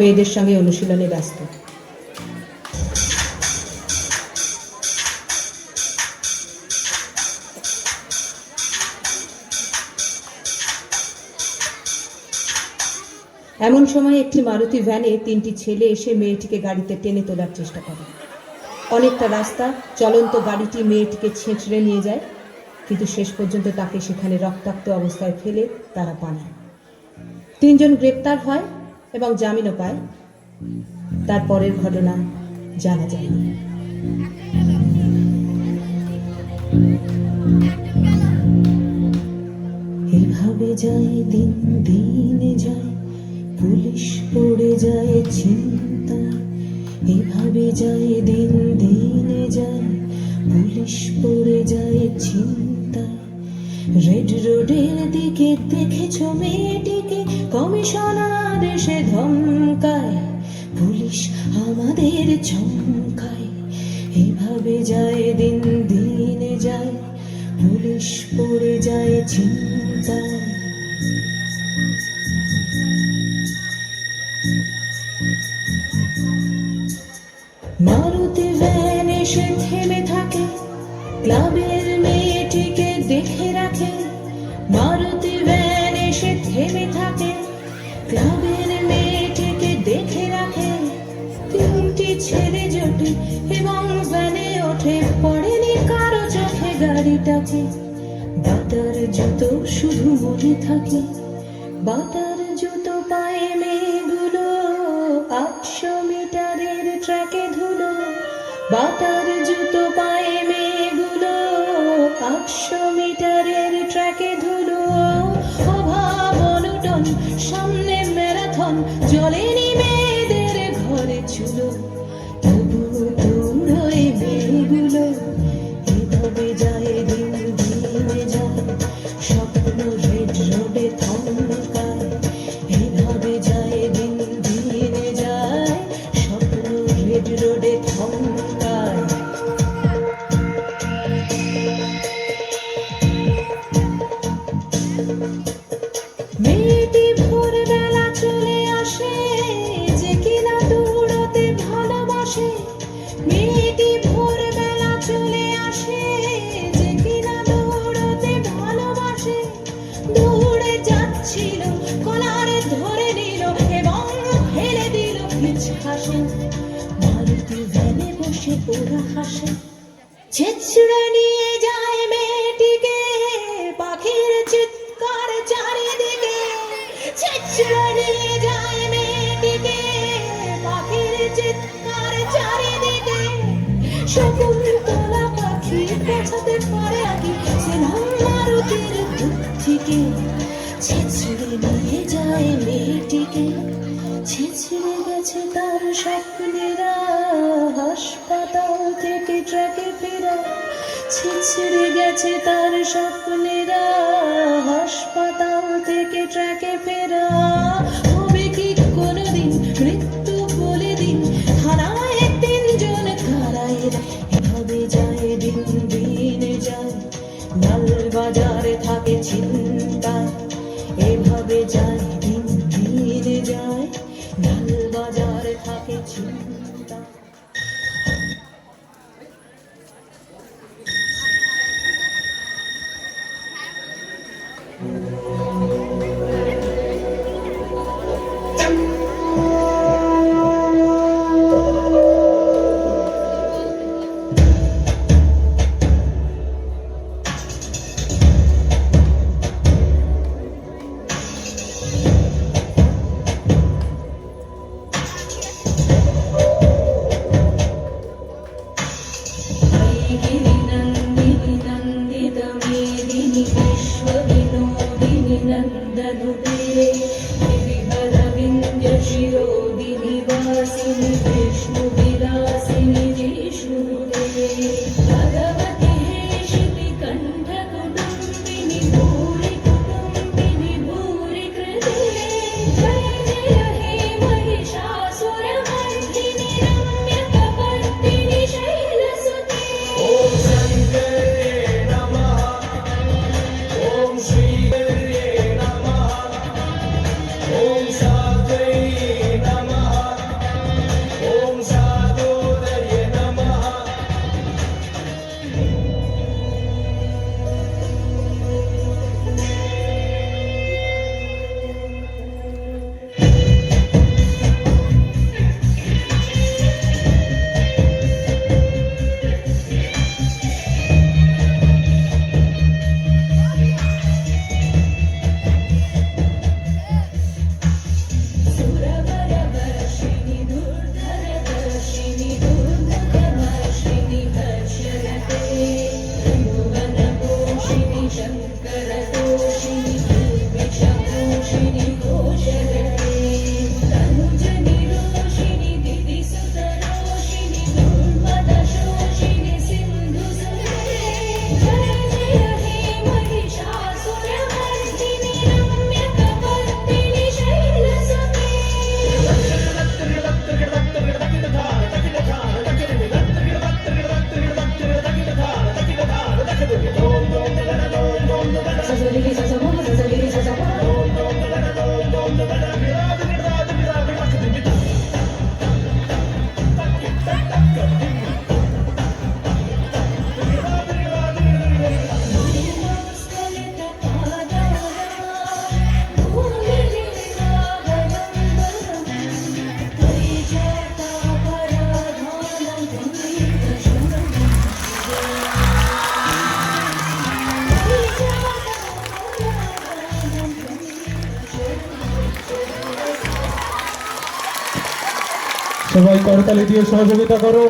মেয়েদের সঙ্গে অনুশীলনে ব্যস্ত। এমন সময় একটি মারুতি ভ্যানে তিনটি ছেলে এসে মেয়েটিকে গাড়িতে টেনে তোলার চেষ্টা করে। অনেকটা রাস্তা, চলন্ত গাড়িটি মেয়েটিকে ছেঁচড়ে নিয়ে যায়, কিন্তু শেষ পর্যন্ত তাকে সেখানে রক্তাক্ত অবস্থায় ফেলে তারা পালায়। তিনজন গ্রেপ্তার হয় এবং জামিনও পায়। তারপরের ঘটনা জানা যায়নি। এভাবে যায়, দিন দিন যায়, পুলিশ পড়ে যায় চিন্তা। এভাবে যায়, দিন দিন যায়, পুলিশ পড়ে যায় চিন্তায় রেড রোডের দিকে দেখেছ মেয়েটিকে? কমিশনার এসে ধমকায়, পুলিশ আমাদের চমকায়। এভাবে যায়, দিন দিন যায়, পুলিশ পড়ে যায় চিন্তায়। মারুতি ভ্যান এসে থেমে থাকে ক্লাবের গাড়িটাকে বাটার জুতো শুধু মনে থাকে বাটার জুতো পায়ে মেয়েগুলো আটশো মিটারের ট্র্যাকে ধুলো, বাতার জুতো পায়ে মেয়েগুলো আটশো মিটারের ট্র্যাকে ধুলো। অভাব, অনুটন, সামনে ম্যারাথন জলেনি মেয়েদের ঘরে চুলো নিয়ে যায় মেয়েটিকে পাখির চিৎকার চারিদিকে। ছেছড়ে যায় নিয়ে যায় মেয়েটিকে ছেছড়ে গেছে তার স্বপ্নেরা। হাসপাতাল থেকে ট্রাকে ফেরা। ছেছড়ে গেছে তার স্বপ্নেরা। হাসপাতাল থেকে ট্রাকে ফেরা। মৃত্যু বলে দিন। থানায় তিনজন কারায়ের। এভাবে যায় যায়। লাল বাজারে থাকে চিন্তা। থাকে সবাই করতালি দিয়ে সহযোগিতা করো।